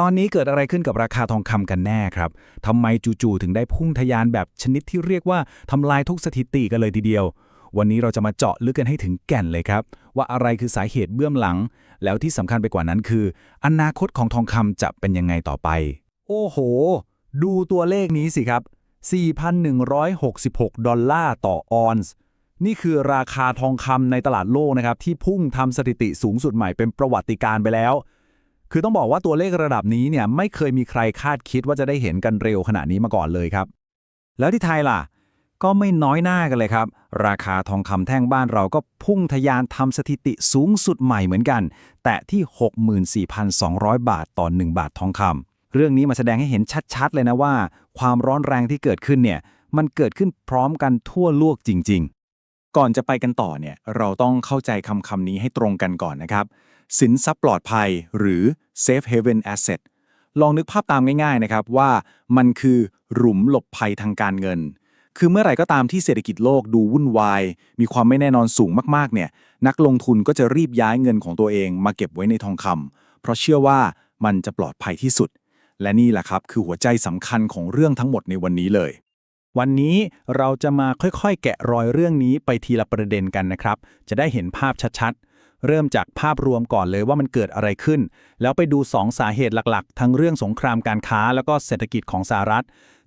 ตอนนี้เกิดอะไรขึ้นกับราคาทองคำกันแน่ครับทำไมจู่ๆถึงได้พุ่งทะยานแบบชนิดที่เรียกว่าทำลายทุกสถิติกันเลยทีเดียว วันนี้เราจะมาเจาะลึกกันให้ถึงแก่นเลยครับ ว่าอะไรคือสาเหตุเบื้องหลัง แล้วที่สำคัญไปกว่านั้นคือ อนาคตของทองคำจะเป็นยังไงต่อไป โอ้โห ดูตัวเลขนี้สิครับ 4,166 ดอลลาร์ต่อออนซ์นี่คือราคาทองคำในตลาดโลกนะครับที่พุ่งทำสถิติสูงสุดใหม่เป็นประวัติการณ์ไปแล้ว คือต้องบอกว่าตัวเลขระดับนี้เนี่ยไม่เคยมีใครคาดคิดว่าจะได้เห็นกันเร็วขนาดนี้มาก่อนเลยครับ แล้วที่ไทยล่ะ ก็ไม่น้อยหน้ากันเลยครับ ราคาทองคำแท่งบ้านเราก็พุ่งทะยานทำสถิติสูงสุดใหม่เหมือนกัน แต่ที่ 64,200 บาทต่อ 1 บาททองคำเรื่องนี้มาแสดงให้เห็นชัดๆ เลยนะว่า ความร้อนแรงที่เกิดขึ้นเนี่ยมันเกิดขึ้นพร้อมกันทั่วโลกจริง ๆ ก่อนจะไปกันต่อเนี่ยเราต้องเข้าใจคำคำนี้ให้ตรงกันก่อนนะครับ สินทรัพย์ปลอดภัยหรือ safe haven asset ลองนึกภาพตามง่ายๆนะครับว่ามันคือหลุมหลบภัยทางการเงิน คือเมื่อไหร่ก็ตามที่เศรษฐกิจโลกดูวุ่นวาย มีความไม่แน่นอนสูงมากๆเนี่ยนักลงทุนก็จะรีบย้ายเงินของตัวเอง มาเก็บไว้ในทองคำเพราะเชื่อว่ามันจะปลอดภัยที่สุด และนี่แหละครับคือหัวใจสำคัญของเรื่องทั้งหมดในวันนี้เลยวันนี้เราจะมาค่อยๆ แกะรอยเรื่องนี้ไปทีละประเด็นกันนะครับ จะได้เห็นภาพชัดๆ เริ่มจากภาพรวมก่อนเลยว่ามันเกิดอะไรขึ้น แล้วไปดู 2 สาเหตุหลักๆ ทั้งเรื่องสงครามการค้า แล้วก็เศรษฐกิจของสหรัฐ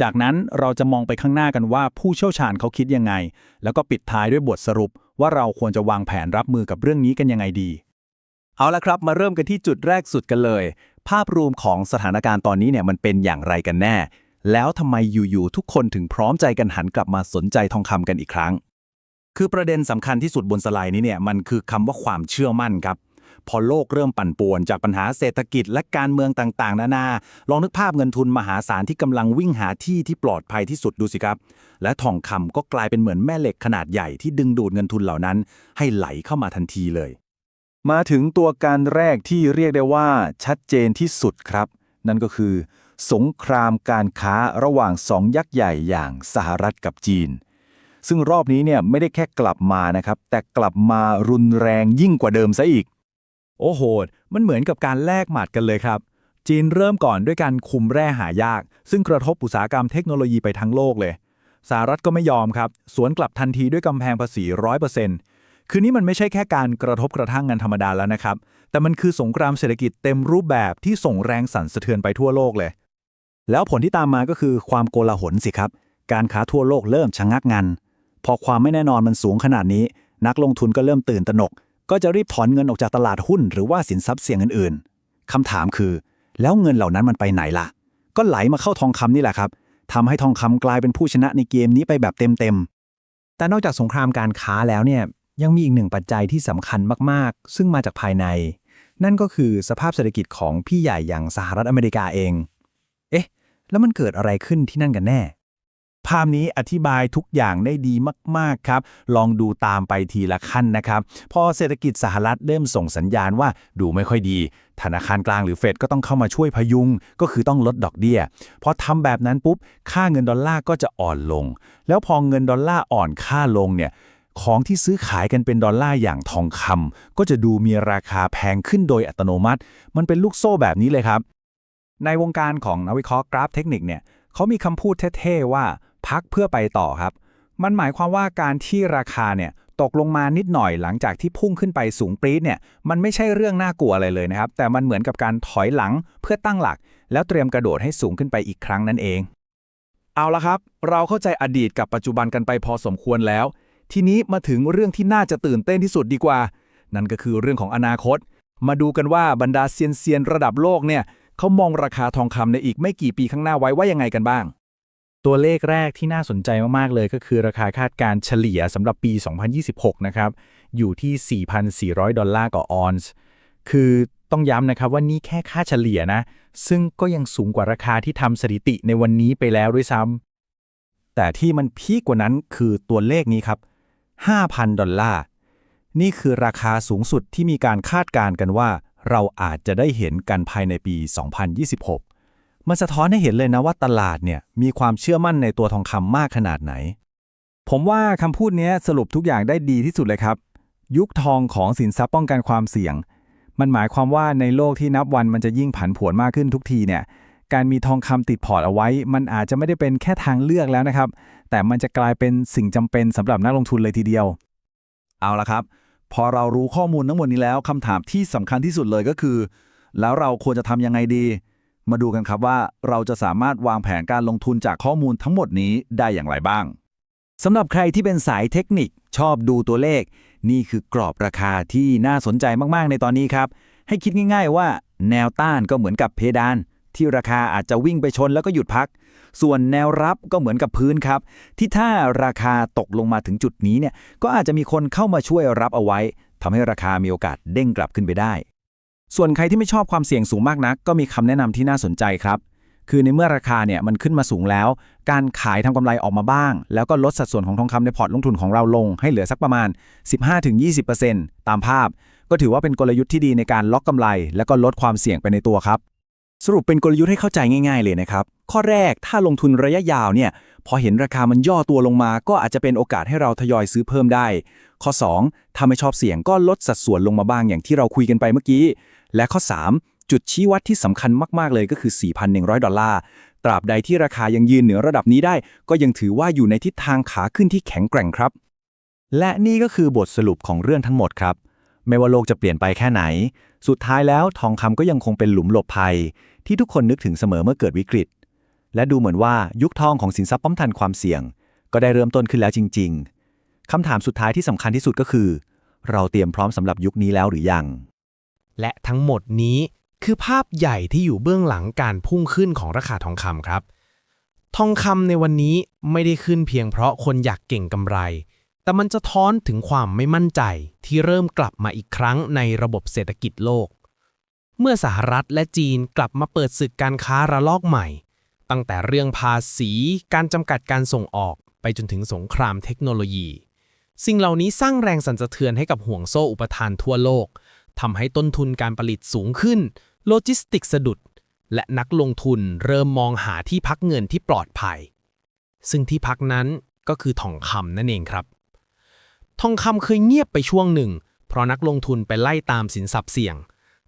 จากนั้นเราจะมองไปข้างหน้ากันว่าผู้เชี่ยวชาญเขาคิดยังไง แล้วก็ปิดท้ายด้วยบทสรุป ว่าเราควรจะวางแผนรับมือกับเรื่องนี้กันยังไงดี เอาละครับ มาเริ่มกันที่จุดแรกสุดกันเลย ภาพรวมของสถานการณ์ตอนนี้เนี่ยมันเป็นอย่างไรกันแน่ แล้วทำไมอยู่ๆทุกคนถึงพร้อมใจกันหันกลับมาสนใจทองคำกันอีกครั้ง คือประเด็นสำคัญที่สุดบนสไลด์นี้เนี่ยมันคือคำว่าความเชื่อมั่นครับ พอโลกเริ่มปั่นป่วนจากปัญหาเศรษฐกิจและการเมืองต่างๆ นานา ลองนึกภาพเงินทุนมหาศาลที่กำลังวิ่งหาที่ที่ปลอดภัยที่สุดดูสิครับ และทองคำก็กลายเป็นเหมือนแม่เหล็กขนาดใหญ่ที่ดึงดูดเงินทุนเหล่านั้น ให้ไหลเข้ามาทันทีเลย มาถึงตัวการแรกที่เรียกได้ว่าชัดเจนที่สุดครับ นั่นก็คือ สงครามการค้าระหว่างสองยักษ์ใหญ่อย่างสหรัฐกับจีน ซึ่งรอบนี้เนี่ยไม่ได้แค่กลับมานะครับ แต่กลับมารุนแรงยิ่งกว่าเดิมซะอีก โอ้โห มันเหมือนกับการแลกหมัดกันเลยครับ จีนเริ่มก่อนด้วยการคุมแร่หายาก ซึ่งกระทบอุตสาหกรรมเทคโนโลยีไปทั้งโลกเลย สหรัฐก็ไม่ยอมครับ สวนกลับทันทีด้วยกำแพงภาษีร้อยเปอร์เซ็นต์คือนี่มันไม่ใช่แค่การกระทบกระทั่งกันธรรมดาแล้วนะครับ แต่มันคือสงครามเศรษฐกิจเต็มรูปแบบที่ส่งแรงสั่นสะเทือนไปทั่วโลกเลย แล้วผลที่ตามมาก็คือความโกลาหลสิครับ การค้าทั่วโลกเริ่มชะงักงัน พอความไม่แน่นอนมันสูงขนาดนี้ นักลงทุนก็เริ่มตื่นตระหนก ก็จะรีบถอนเงินออกจากตลาดหุ้น หรือว่าสินทรัพย์เสี่ยงอื่นๆคำถามคือ แล้วเงินเหล่านั้นมันไปไหนล่ะ ก็ไหลมาเข้าทองคำนี่แหละครับทำให้ทองคำกลายเป็นผู้ชนะในเกมนี้ไปแบบเต็มๆแต่นอกจากสงครามการค้าแล้วเนี่ยยังมีอีกหนึ่งปัจจัยที่สำคัญมากๆ ซึ่งมาจากภายใน นั่นก็คือสภาพเศรษฐกิจของพี่ใหญ่อย่างสหรัฐอเมริกาเอง เอ๊ะ แล้วมันเกิดอะไรขึ้นที่นั่นกันแน่าพนี้อธิบายทุกอย่างได้ดีมาก ๆ ครับ ลองดูตามไปทีละขั้นนะครับ พอเศรษฐกิจสหรัฐเริ่มส่งสัญญาณว่าดูไม่ค่อยดี ธนาคารกลางหรือเฟดก็ต้องเข้ามาช่วยพยุง ก็คือต้องลดดอกเบี้ย พอทำแบบนั้นปุ๊บ ค่าเงินดอลลาร์ก็จะอ่อนลง แล้วพอเงินดอลลาร์อ่อนค่าลงเนี่ยของที่ซื้อขายกันเป็นดอลลาร์อย่างทองคำก็จะดูมีราคาแพงขึ้นโดยอัตโนมัติ มันเป็นลูกโซ่แบบนี้เลยครับ ในวงการของนักวิเคราะห์กราฟเทคนิคเนี่ยเขามีคำพูดเท่ๆว่า พักเพื่อไปต่อครับ มันหมายความว่าการที่ราคาเนี่ยตกลงมานิดหน่อยหลังจากที่พุ่งขึ้นไปสูงปรี๊ดเนี่ยมันไม่ใช่เรื่องน่ากลัวอะไรเลยนะครับ แต่มันเหมือนกับการถอยหลังเพื่อตั้งหลัก แล้วเตรียมกระโดดให้สูงขึ้นไปอีกครั้งนั่นเอง เอาละครับ เราเข้าใจอดีตกับปัจจุบันกันไปพอสมควรแล้ว ทีนี้มาถึงเรื่องที่น่าจะตื่นเต้นที่สุดดีกว่า นั่นก็คือเรื่องของอนาคต มาดูกันว่าบรรดาเซียนเซียนระดับโลกเนี่ยเขามองราคาทองคำในอีกไม่กี่ปีข้างหน้าไว้ว่ายังไงกันบ้าง ตัวเลขแรกที่น่าสนใจมาก ๆ เลยก็คือราคาคาดการเฉลี่ยสำหรับปี 2026 นะครับ อยู่ที่ 4,400 ดอลลาร์ต่อออนซ์ คือต้องย้ำนะครับว่านี่แค่ค่าเฉลี่ยนะ ซึ่งก็ยังสูงกว่าราคาที่ทำสถิติในวันนี้ไปแล้วด้วยซ้ำ แต่ที่มันพีกกว่านั้นคือตัวเลขนี้ครับ 5,000 ดอลลาร์ นี่คือราคาสูงสุดที่มีการคาดการณ์กันว่า เราอาจจะได้เห็นกันภายในปี 2026 มันสะท้อนให้เห็นเลยนะว่าตลาดเนี่ยมีความเชื่อมั่นในตัวทองคำมากขนาดไหน ผมว่าคำพูดนี้สรุปทุกอย่างได้ดีที่สุดเลยครับ ยุคทองของสินทรัพย์ป้องกันความเสี่ยง มันหมายความว่าในโลกที่นับวันมันจะยิ่งผันผวนมากขึ้นทุกทีเนี่ยการมีทองคำติดพอร์ตเอาไว้ มันอาจจะไม่ได้เป็นแค่ทางเลือกแล้วนะครับ แต่มันจะกลายเป็นสิ่งจำเป็นสำหรับนักลงทุนเลยทีเดียว เอาละครับ พอเรารู้ข้อมูลทั้งหมดนี้แล้วคำถามที่สำคัญที่สุดเลยก็คือ แล้วเราควรจะทำยังไงดี มาดูกันครับว่าเราจะสามารถวางแผนการลงทุนจากข้อมูลทั้งหมดนี้ได้อย่างไรบ้างสำหรับใครที่เป็นสายเทคนิคชอบดูตัวเลข นี่คือกรอบราคาที่น่าสนใจมาก ๆ ในตอนนี้ครับ ให้คิดง่าย ๆ ว่าแนวต้านก็เหมือนกับเพดาน ที่ราคาอาจจะวิ่งไปชนแล้วก็หยุดพัก ส่วนแนวรับก็เหมือนกับพื้นครับ ที่ถ้าราคาตกลงมาถึงจุดนี้เนี่ยก็อาจจะมีคนเข้ามาช่วยรับเอาไว้ทำให้ราคามีโอกาสเด้งกลับขึ้นไปได้ ส่วนใครที่ไม่ชอบความเสี่ยงสูงมากนัก ก็มีคำแนะนำที่น่าสนใจครับ คือในเมื่อราคาเนี่ยมันขึ้นมาสูงแล้ว การขายทำกำไรออกมาบ้าง แล้วก็ลดสัดส่วนของทองคำในพอร์ตลงทุนของเราลง ให้เหลือสักประมาณ 15-20%ตามภาพ ก็ถือว่าเป็นกลยุทธ์ที่ดีในการล็อกกำไร แล้วก็ลดความเสี่ยงไปในตัวครับ สรุปเป็นกลยุทธ์ให้เข้าใจง่าย ๆ เลยนะครับข้อแรกถ้าลงทุนระยะยาวเนี่ยพอเห็นราคามันย่อตัวลงมา ก็อาจจะเป็นโอกาสให้เราทยอยซื้อเพิ่มได้ ข้อ 2 ถ้าไม่ชอบเสี่ยงก็ลดสัดส่วนลงมาบ้างอย่างที่เราคุยกันไปเมื่อกี้ และข้อ 3 จุดชี้วัดที่สำคัญมาก ๆ เลยก็คือ 4,100 ดอลลาร์ ตราบใดที่ราคายังยืนเหนือระดับนี้ได้ ก็ยังถือว่าอยู่ในทิศทางขาขึ้นที่แข็งแกร่งครับ และนี่ก็คือบทสรุปของเรื่องทั้งหมดครับ ไม่ว่าโลกจะเปลี่ยนไปแค่ไหน สุดท้ายแล้วทองคำก็ยังคงเป็นหลุมหลบภัย ที่ทุกคนนึกถึงเสมอเมื่อเกิดวิกฤต และดูเหมือนว่ายุคทองของสินทรัพย์ป้องกันความเสี่ยง ก็ได้เริ่มต้นขึ้นแล้วจริง ๆคำถามสุดท้ายที่สำคัญที่สุดก็คือ เราเตรียมพร้อมสำหรับยุคนี้แล้วหรือยัง และทั้งหมดนี้คือภาพใหญ่ที่อยู่เบื้องหลังการพุ่งขึ้นของราคาทองคำครับ ทองคำในวันนี้ไม่ได้ขึ้นเพียงเพราะคนอยากเก่งกำไร แต่มันจะท้อนถึงความไม่มั่นใจที่เริ่มกลับมาอีกครั้งในระบบเศรษฐกิจโลก เมื่อสหรัฐและจีนกลับมาเปิดศึกการค้าระลอกใหม่ ตั้งแต่เรื่องภาษี การจำกัดการส่งออกไปจนถึงสงครามเทคโนโลยี สิ่งเหล่านี้สร้างแรงสั่นสะเทือนให้กับห่วงโซ่อุปทานทั่วโลก ทำให้ต้นทุนการผลิตสูงขึ้น โลจิสติกสะดุด และนักลงทุนเริ่มมองหาที่พักเงินที่ปลอดภัย ซึ่งที่พักนั้นก็คือทองคำนั่นเองครับ ทองคำเคยเงียบไปช่วงหนึ่ง เพราะนักลงทุนไปไล่ตามสินทรัพย์เสี่ยง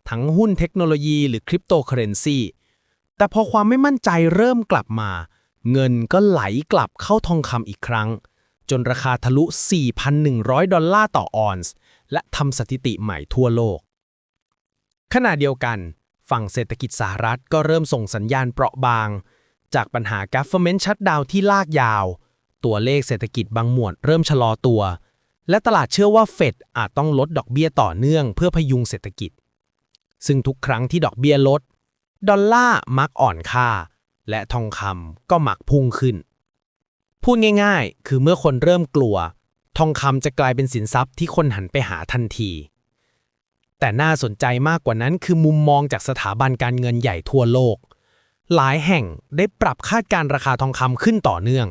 ทั้งหุ้นเทคโนโลยีหรือคริปโตเคอเรนซีแต่พอความไม่มั่นใจเริ่มกลับมา เงินก็ไหลกลับเข้าทองคำอีกครั้ง จนราคาทะลุ 4,100 ดอลลาร์ต่อออนซ์ และทำสถิติใหม่ทั่วโลก ขณะเดียวกัน ฝั่งเศรษฐกิจสหรัฐก็เริ่มส่งสัญญาณเปราะบาง จากปัญหา government shutdown ที่ลากยาว ตัวเลขเศรษฐกิจบางหมวดเริ่มชะลอตัว และตลาดเชื่อว่าเฟดอาจต้องลดดอกเบี้ยต่อเนื่องเพื่อพยุงเศรษฐกิจ ซึ่งทุกครั้งที่ดอกเบี้ยลด ดอลลาร์มักอ่อนค่า และทองคำก็มักพุ่งขึ้นพูดง่ายๆ คือเมื่อคนเริ่มกลัว ทองคำจะกลายเป็นสินทรัพย์ที่คนหันไปหาทันที แต่น่าสนใจมากกว่านั้นคือมุมมองจากสถาบันการเงินใหญ่ทั่วโลก หลายแห่งได้ปรับคาดการ์ราคาทองคำขึ้นต่อเนื่อง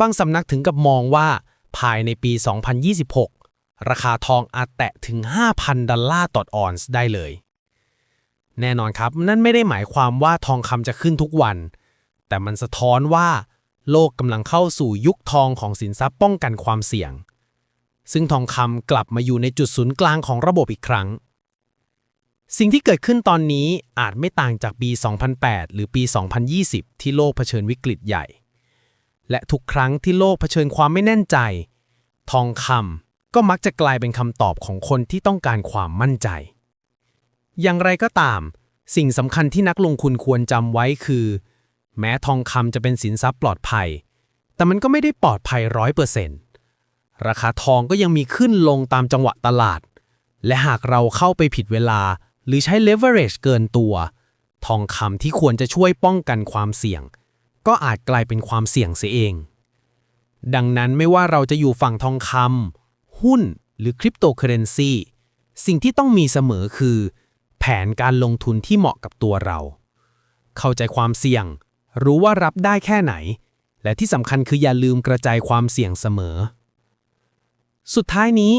บางสำนักถึงกับมองว่าภายในปี 2026 ราคาทองอาจแตะถึง 5,000 ดอลลาร์ต่อออนซ์ได้เลย แน่นอนครับ นั่นไม่ได้หมายความว่าทองคำจะขึ้นทุกวัน แต่มันสะท้อนว่า โลกกำลังเข้าสู่ยุคทองของสินทรัพย์ป้องกันความเสี่ยง ซึ่งทองคำกลับมาอยู่ในจุดศูนย์กลางของระบบอีกครั้ง สิ่งที่เกิดขึ้นตอนนี้อาจไม่ต่างจากปี 2008 หรือปี 2020 ที่โลกเผชิญวิกฤตใหญ่ และทุกครั้งที่โลกเผชิญความไม่แน่นใจ ทองคำก็มักจะกลายเป็นคำตอบของคนที่ต้องการความมั่นใจ อย่างไรก็ตาม สิ่งสำคัญที่นักลงทุนควรจำไว้คือ แม้ทองคำจะเป็นสินทรัพย์ปลอดภัย แต่มันก็ไม่ได้ปลอดภัยร้อยเปอร์เซ็นต์ราคาทองก็ยังมีขึ้นลงตามจังหวะตลาด และหากเราเข้าไปผิดเวลา หรือใช้ leverage เกินตัว ทองคำที่ควรจะช่วยป้องกันความเสี่ยง ก็อาจกลายเป็นความเสี่ยงเสียเอง ดังนั้นไม่ว่าเราจะอยู่ฝั่งทองคำหุ้นหรือคริปโตเคอเรนซีสิ่งที่ต้องมีเสมอคือ แผนการลงทุนที่เหมาะกับตัวเรา เข้าใจความเสี่ยง รู้ว่ารับได้แค่ไหน และที่สำคัญคืออย่าลืมกระจายความเสี่ยงเสมอ สุดท้ายนี้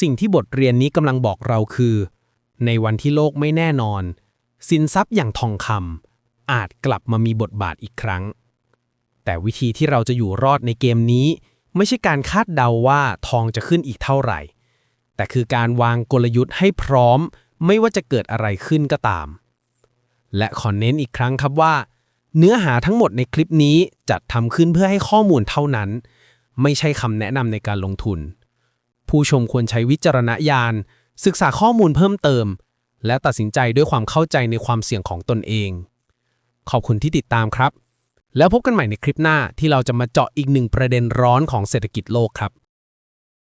สิ่งที่บทเรียนนี้กำลังบอกเราคือ ในวันที่โลกไม่แน่นอน สินทรัพย์อย่างทองคำอาจกลับมามีบทบาทอีกครั้ง แต่วิธีที่เราจะอยู่รอดในเกมนี้ ไม่ใช่การคาดเดาว่าทองจะขึ้นอีกเท่าไหร่ แต่คือการวางกลยุทธ์ให้พร้อม ไม่ว่าจะเกิดอะไรขึ้นก็ตาม และขอเน้นอีกครั้งครับว่า เนื้อหาทั้งหมดในคลิปนี้จัดทำขึ้นเพื่อให้ข้อมูลเท่านั้น ไม่ใช่คำแนะนำในการลงทุน ผู้ชมควรใช้วิจารณญาณ ศึกษาข้อมูลเพิ่มเติม และตัดสินใจด้วยความเข้าใจในความเสี่ยงของตนเอง ขอบคุณที่ติดตามครับ แล้วพบกันใหม่ในคลิปหน้าที่เราจะมาเจาะอีกหนึ่งประเด็นร้อนของเศรษฐกิจโลกครับ